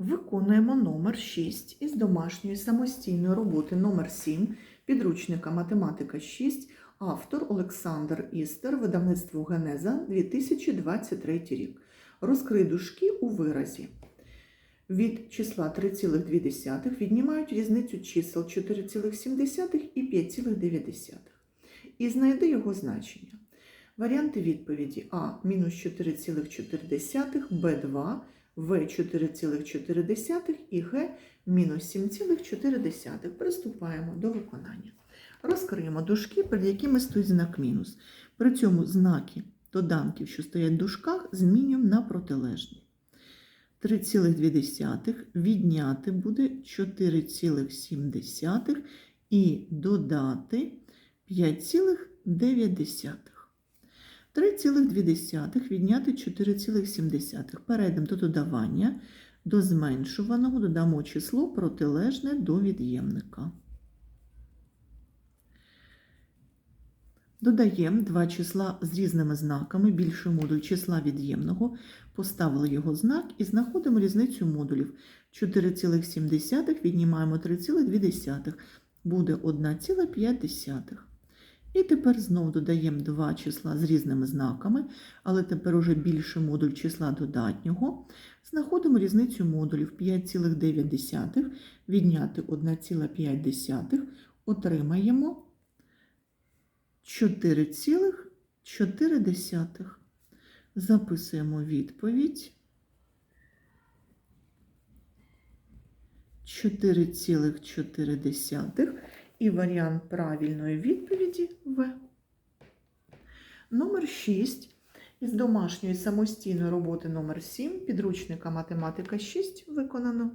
Виконуємо номер 6 із домашньої самостійної роботи номер 7 підручника Математика 6, автор Олександр Істер, видавництво Генеза 2023 рік. Розкрий дужки у виразі. Від числа 3,2 віднімають різницю чисел 4,7 і 5,9. І знайди його значення. Варіанти відповіді А мінус 4,4, Б2, В 4,4 і Г мінус 7,4. Приступаємо до виконання. Розкриємо дужки, перед якими стоїть знак мінус. При цьому знаки доданків, що стоять в дужках, змінюємо на протилежні. 3,2 відняти буде 4,7 і додати 5,9. 3,2 відняти 4,7. Перейдемо до додавання. До зменшуваного додамо число протилежне до від'ємника. Додаємо два числа з різними знаками, більший модуль числа від'ємного, поставили його знак і знаходимо різницю модулів. 4,7 віднімаємо 3,2, буде 1,5. І тепер знову додаємо два числа з різними знаками, але тепер уже більший модуль числа додатнього. Знаходимо різницю модулів 5,9 відняти 1,5, отримаємо 4,4. Записуємо відповідь. 4,4 і варіант правильної відповіді В. Номер 6 із домашньої самостійної роботи номер 7 підручника математика 6 виконано.